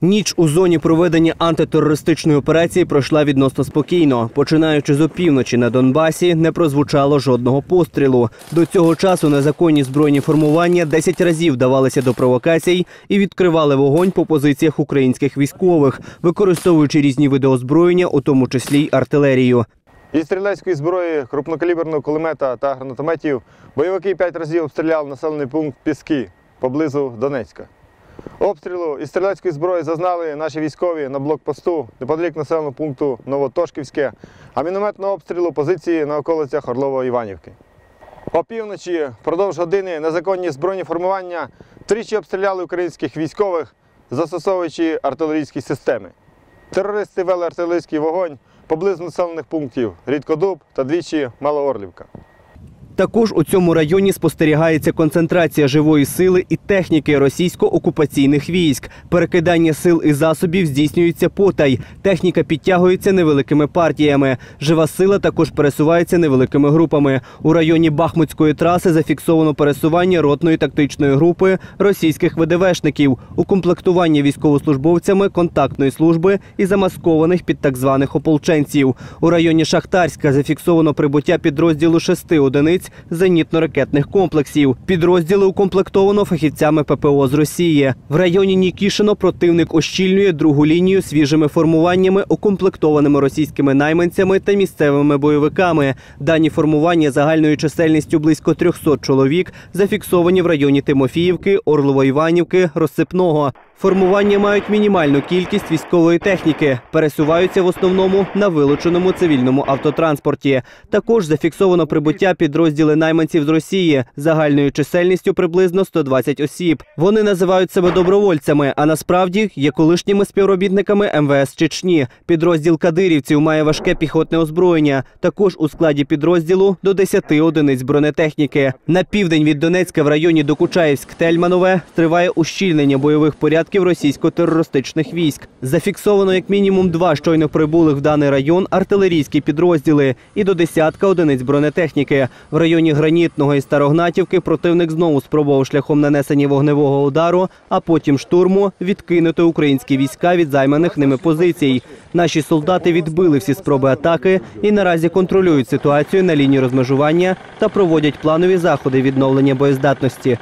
Ніч у зоні проведення антитерористичної операції пройшла відносно спокійно. Починаючи з опівночі на Донбасі, не прозвучало жодного пострілу. До цього часу незаконні збройні формування 10 разів давалися до провокацій і відкривали вогонь по позиціях українських військових, використовуючи різні види озброєння, у тому числі й артилерію. Із стрілецької зброї, крупнокаліберного кулемета та гранатометів бойовики п'ять разів обстріляли населений пункт Піски поблизу Донецька. Обстрілу із стрілецької зброї зазнали наші військові на блокпосту неподалік населеного пункту Новотошківське, а мінометного обстрілу позиції на околицях Орлово-Іванівки. Опівночі, впродовж години, незаконні збройні формування тричі обстріляли українських військових, застосовуючи артилерійські системи. Терористи вели артилерійський вогонь поблизу населених пунктів Рідкодуб та двічі Малоорлівка. Також у цьому районі спостерігається концентрація живої сили і техніки російсько-окупаційних військ. Перекидання сил і засобів здійснюється потай. Техніка підтягується невеликими партіями. Жива сила також пересувається невеликими групами. У районі Бахмутської траси зафіксовано пересування ротної тактичної групи російських ВДВшників, укомплектування військовослужбовцями контактної служби і замаскованих під так званих ополченців. У районі Шахтарська зафіксовано прибуття підрозділу шести одиниць зенітно-ракетних комплексів. Підрозділи укомплектовано фахівцями ППО з Росії. В районі Нікішино противник ощільнює другу лінію свіжими формуваннями, укомплектованими російськими найманцями та місцевими бойовиками. Дані формування загальною чисельністю близько 300 чоловік зафіксовані в районі Тимофіївки, Орлово-Іванівки, Розсипного. Формування мають мінімальну кількість військової техніки, пересуваються в основному на вилученому цивільному автотранспорті. Також зафіксовано прибуття підрозділи найманців з Росії загальною чисельністю приблизно 120 осіб. Вони називають себе добровольцями, а насправді є колишніми співробітниками МВС Чечні. Підрозділ кадирівців має важке піхотне озброєння. Також у складі підрозділу до 10 одиниць бронетехніки. На південь від Донецька в районі Докучаївськ-Тельманове триває ущільнення бойових порядків російсько-терористичних військ. Зафіксовано як мінімум два щойно прибулих в даний район артилерійські підрозділи і до десятка одиниць бронетехніки. В районі Гранітного і Старогнатівки противник знову спробував шляхом нанесення вогневого удару, а потім штурму відкинути українські війська від займаних ними позицій. Наші солдати відбили всі спроби атаки і наразі контролюють ситуацію на лінії розмежування та проводять планові заходи відновлення боєздатності.